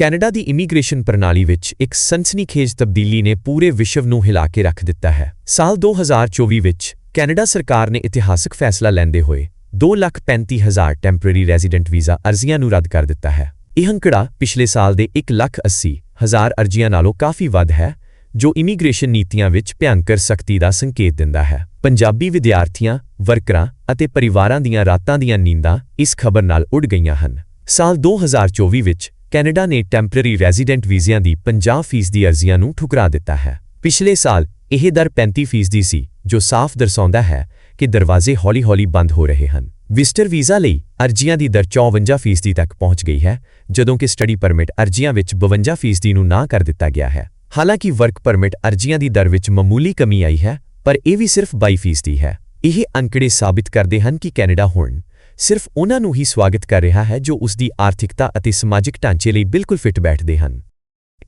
Canada ਦੀ immigration ਪ੍ਰਣਾਲੀ ਵਿੱਚ ਇੱਕ ਸਨਸਨੀਖੇਜ ਤਬਦੀਲੀ ਨੇ ਪੂਰੇ ਵਿਸ਼ਵ ਨੂੰ ਹਿਲਾ ਕੇ ਰੱਖ ਦਿੱਤਾ ਹੈ। ਸਾਲ 2024 ਵਿੱਚ ਕੈਨੇਡਾ ਸਰਕਾਰ ਨੇ ਇਤਿਹਾਸਕ ਫੈਸਲਾ ਲੈਂਦੇ ਹੋਏ 235000 ਟੈਂਪਰੇਰੀ ਰੈਜ਼ੀਡੈਂਟ ਵੀਜ਼ਾ ਅਰਜ਼ੀਆਂ ਨੂੰ ਰੱਦ ਕਰ ਦਿੱਤਾ ਹੈ। ਇਹ ਅੰਕੜਾ ਪਿਛਲੇ ਸਾਲ ਦੇ 180000 ਅਰਜ਼ੀਆਂ ਨਾਲੋਂ ਕਾਫੀ ਵੱਧ ਹੈ, ਜੋ ਇਮੀਗ੍ਰੇਸ਼ਨ ਨੀਤੀਆਂ ਵਿੱਚ ਭਿਆਨਕ ਸਖਤੀ ਦਾ ਸੰਕੇਤ ਦਿੰਦਾ ਹੈ। ਪੰਜਾਬੀ ਵਿਦਿਆਰਥੀਆਂ, ਵਰਕਰਾਂ ਅਤੇ ਪਰਿਵਾਰਾਂ ਦੀਆਂ ਰਾਤਾਂ ਦੀਆਂ ਨੀਂਦਾਂ ਇਸ ਖਬਰ ਨਾਲ ਉੱਡ ਗਈਆਂ ਹਨ। ਸਾਲ 2024 ਵਿੱਚ ਕੈਨੇਡਾ ਨੇ ਟੈਂਪਰੇਰੀ ਰੈਜ਼ੀਡੈਂਟ ਵੀਜ਼ਿਆਂ ਦੀ 50% ਦੀ ਅਰਜ਼ੀਆਂ ਨੂੰ ਠੁਕਰਾ ਦਿੱਤਾ ਹੈ। ਪਿਛਲੇ ਸਾਲ ਇਹ ਦਰ 35% ਦੀ ਸੀ, ਜੋ ਸਾਫ਼ ਦਰਸਾਉਂਦਾ ਹੈ ਕਿ ਦਰਵਾਜ਼ੇ ਹੌਲੀ-ਹੌਲੀ ਬੰਦ ਹੋ ਰਹੇ ਹਨ। ਵਿਜ਼ਟਰ ਵੀਜ਼ਾ ਲਈ ਅਰਜ਼ੀਆਂ ਦੀ ਦਰ 54% ਤੱਕ ਪਹੁੰਚ ਗਈ ਹੈ, ਜਦੋਂ ਕਿ ਸਟੱਡੀ ਪਰਮਿਟ ਅਰਜ਼ੀਆਂ ਵਿੱਚ 52% ਨੂੰ ਨਾ ਕਰ ਦਿੱਤਾ ਗਿਆ ਹੈ। ਹਾਲਾਂਕਿ ਵਰਕ ਪਰਮਿਟ ਅਰਜ਼ੀਆਂ ਦੀ ਦਰ ਵਿੱਚ ਮਾਮੂਲੀ ਕਮੀ ਆਈ ਹੈ, ਪਰ ਇਹ ਵੀ ਸਿਰਫ 22% ਹੈ। ਇਹ ਅੰਕੜੇ ਸਾਬਿਤ ਕਰਦੇ ਹਨ ਕਿ ਕੈਨੇਡਾ ਹੁਣ ਸਿਰਫ ਉਹਨਾਂ ਨੂੰ ਹੀ ਸਵਾਗਤ ਕਰ ਰਿਹਾ ਹੈ ਜੋ ਉਸ ਦੀ ਆਰਥਿਕਤਾ ਅਤੇ ਸਮਾਜਿਕ ਢਾਂਚੇ ਲਈ ਬਿਲਕੁਲ ਫਿੱਟ ਬੈਠਦੇ ਹਨ।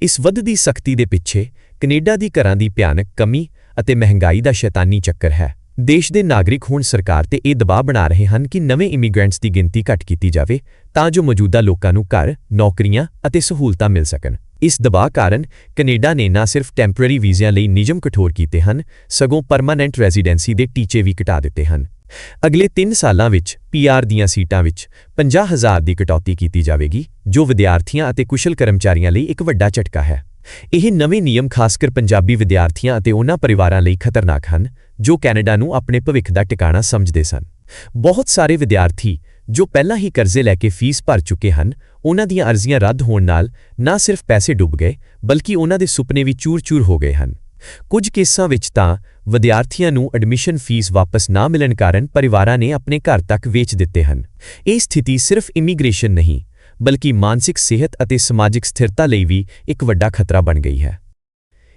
ਇਸ ਵੱਧਦੀ ਸਖਤੀ ਦੇ ਪਿੱਛੇ ਕੈਨੇਡਾ ਦੀ ਘਰਾਂ ਦੀ ਭਿਆਨਕ ਕਮੀ ਅਤੇ ਮਹਿੰਗਾਈ ਦਾ ਸ਼ੈਤਾਨੀ ਚੱਕਰ ਹੈ। ਦੇਸ਼ ਦੇ ਨਾਗਰਿਕ ਹੁਣ ਸਰਕਾਰ ਤੇ ਇਹ ਦਬਾਅ ਬਣਾ ਰਹੇ ਹਨ ਕਿ ਨਵੇਂ ਇਮੀਗ੍ਰੈਂਟਸ ਦੀ ਗਿਣਤੀ ਘੱਟ ਕੀਤੀ ਜਾਵੇ ਤਾਂ ਜੋ ਮੌਜੂਦਾ ਲੋਕਾਂ ਨੂੰ ਘਰ, ਨੌਕਰੀਆਂ ਅਤੇ ਸਹੂਲਤਾਂ ਮਿਲ ਸਕਣ। ਇਸ ਦਬਾਅ ਕਾਰਨ ਕੈਨੇਡਾ ਨੇ ਨਾ ਸਿਰਫ ਟੈਂਪਰੇਰੀ ਵੀਜ਼ਿਆਂ ਲਈ ਨਿਯਮ ਕਠੋਰ ਕੀਤੇ ਹਨ, ਸਗੋਂ ਪਰਮਾਨੈਂਟ ਰੈਜ਼ੀਡੈਂਸੀ ਦੇ ਟੀਚੇ ਵੀ ਘਟਾ ਦਿੱਤੇ ਹਨ। ਅਗਲੇ 3 ਸਾਲਾਂ ਵਿੱਚ ਪੀਆਰ ਦੀਆਂ ਸੀਟਾਂ ਵਿੱਚ 50000 ਦੀ ਕਟੌਤੀ ਕੀਤੀ ਜਾਵੇਗੀ, ਜੋ ਵਿਦਿਆਰਥੀਆਂ ਅਤੇ ਕੁਸ਼ਲ ਕਰਮਚਾਰੀਆਂ ਲਈ ਇੱਕ ਵੱਡਾ ਝਟਕਾ ਹੈ। ਇਹ ਨਵੇਂ ਨਿਯਮ ਖਾਸਕਰ ਪੰਜਾਬੀ ਵਿਦਿਆਰਥੀਆਂ ਅਤੇ ਉਹਨਾਂ ਪਰਿਵਾਰਾਂ ਲਈ ਖਤਰਨਾਕ ਹਨ, ਜੋ ਕੈਨੇਡਾ ਨੂੰ ਆਪਣੇ ਭਵਿੱਖ ਦਾ ਟਿਕਾਣਾ ਸਮਝਦੇ ਸਨ। ਬਹੁਤ ਸਾਰੇ ਵਿਦਿਆਰਥੀ ਜੋ ਪਹਿਲਾਂ ਹੀ ਕਰਜ਼ੇ ਲੈ ਕੇ ਫੀਸ ਭਰ ਚੁੱਕੇ ਹਨ, ਉਹਨਾਂ ਦੀਆਂ ਅਰਜ਼ੀਆਂ ਰੱਦ ਹੋਣ ਨਾਲ ਨਾ ਸਿਰਫ ਪੈਸੇ ਡੁੱਬ ਗਏ, ਬਲਕਿ ਉਹਨਾਂ ਦੇ ਸੁਪਨੇ ਵੀ ਚੂਰ-ਚੂਰ ਹੋ ਗਏ ਹਨ। ਕੁਝ ਕੇਸਾਂ ਵਿੱਚ ਤਾਂ ਵਿਦਿਆਰਥੀਆਂ ਨੂੰ ਐਡਮਿਸ਼ਨ ਫੀਸ ਵਾਪਸ ਨਾ ਮਿਲਣ ਕਾਰਨ ਪਰਿਵਾਰਾਂ ਨੇ ਆਪਣੇ ਘਰ ਤੱਕ ਵੇਚ ਦਿੱਤੇ ਹਨ। ਇਹ ਸਥਿਤੀ ਸਿਰਫ ਇਮੀਗ੍ਰੇਸ਼ਨ ਨਹੀਂ, ਬਲਕਿ ਮਾਨਸਿਕ ਸਿਹਤ ਅਤੇ ਸਮਾਜਿਕ ਸਥਿਰਤਾ ਲਈ ਵੀ ਇੱਕ ਵੱਡਾ ਖਤਰਾ ਬਣ ਗਈ ਹੈ।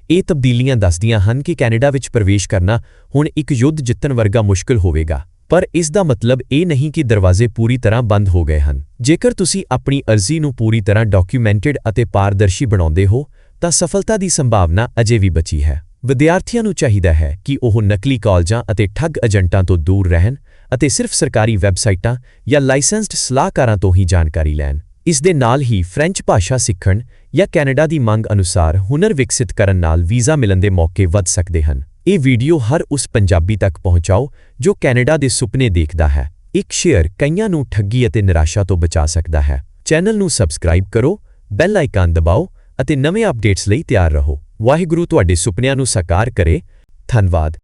ਇਹ ਤਬਦੀਲੀਆਂ ਦੱਸਦੀਆਂ ਹਨ ਕਿ ਕੈਨੇਡਾ ਵਿੱਚ ਪ੍ਰਵੇਸ਼ ਕਰਨਾ ਹੁਣ ਇੱਕ ਯੁੱਧ ਜਿੱਤਣ ਵਰਗਾ ਮੁਸ਼ਕਲ ਹੋਵੇਗਾ, ਪਰ ਇਸ ਦਾ ਮਤਲਬ ਇਹ ਨਹੀਂ ਕਿ ਦਰਵਾਜ਼ੇ ਪੂਰੀ ਤਰ੍ਹਾਂ ਬੰਦ ਹੋ ਗਏ ਹਨ। ਜੇਕਰ ਤੁਸੀਂ ਆਪਣੀ ਅਰਜ਼ੀ ਨੂੰ ਪੂਰੀ ਤਰ੍ਹਾਂ ਡਾਕੂਮੈਂਟਡ ਅਤੇ ਪਾਰਦਰਸ਼ੀ ਬਣਾਉਂਦੇ ਹੋ, ਤਾਂ ਸਫਲਤਾ ਦੀ ਸੰਭਾਵਨਾ ਅਜੇ ਵੀ ਬਚੀ ਹੈ। ਵਿਦਿਆਰਥੀਆਂ ਨੂੰ ਚਾਹੀਦਾ ਹੈ ਕਿ ਉਹ ਨਕਲੀ ਕਾਲਜਾਂ ਅਤੇ ਠੱਗ ਏਜੰਟਾਂ ਤੋਂ ਦੂਰ ਰਹਿਣ ਅਤੇ ਸਿਰਫ ਸਰਕਾਰੀ ਵੈੱਬਸਾਈਟਾਂ ਜਾਂ ਲਾਇਸੈਂਸਡ ਸਲਾਹਕਾਰਾਂ ਤੋਂ ਹੀ ਜਾਣਕਾਰੀ ਲੈਣ। ਇਸ ਦੇ ਨਾਲ ਹੀ ਫ੍ਰੈਂਚ ਭਾਸ਼ਾ ਸਿੱਖਣ ਜਾਂ ਕੈਨੇਡਾ ਦੀ ਮੰਗ ਅਨੁਸਾਰ ਹੁਨਰ ਵਿਕਸਿਤ ਕਰਨ ਨਾਲ ਵੀਜ਼ਾ ਮਿਲਣ ਦੇ ਮੌਕੇ ਵੱਧ ਸਕਦੇ ਹਨ। ਇਹ ਵੀਡੀਓ ਹਰ ਉਸ ਪੰਜਾਬੀ ਤੱਕ ਪਹੁੰਚਾਓ ਜੋ ਕੈਨੇਡਾ ਦੇ ਸੁਪਨੇ ਦੇਖਦਾ ਹੈ। ਇੱਕ ਸ਼ੇਅਰ ਕਈਆਂ ਨੂੰ ਠੱਗੀ ਅਤੇ ਨਿਰਾਸ਼ਾ ਤੋਂ ਬਚਾ ਸਕਦਾ ਹੈ। ਚੈਨਲ ਨੂੰ ਸਬਸਕ੍ਰਾਈਬ ਕਰੋ, ਬੈਲ ਆਈਕਨ ਦਬਾਓ ਅਤੇ ਨਵੇਂ ਅਪਡੇਟਸ ਲਈ ਤਿਆਰ ਰਹੋ। ਵਾਹਿਗੁਰੂ ਤੁਹਾਡੇ ਸੁਪਨਿਆਂ ਨੂੰ ਸਾਕਾਰ ਕਰੇ। ਧੰਨਵਾਦ।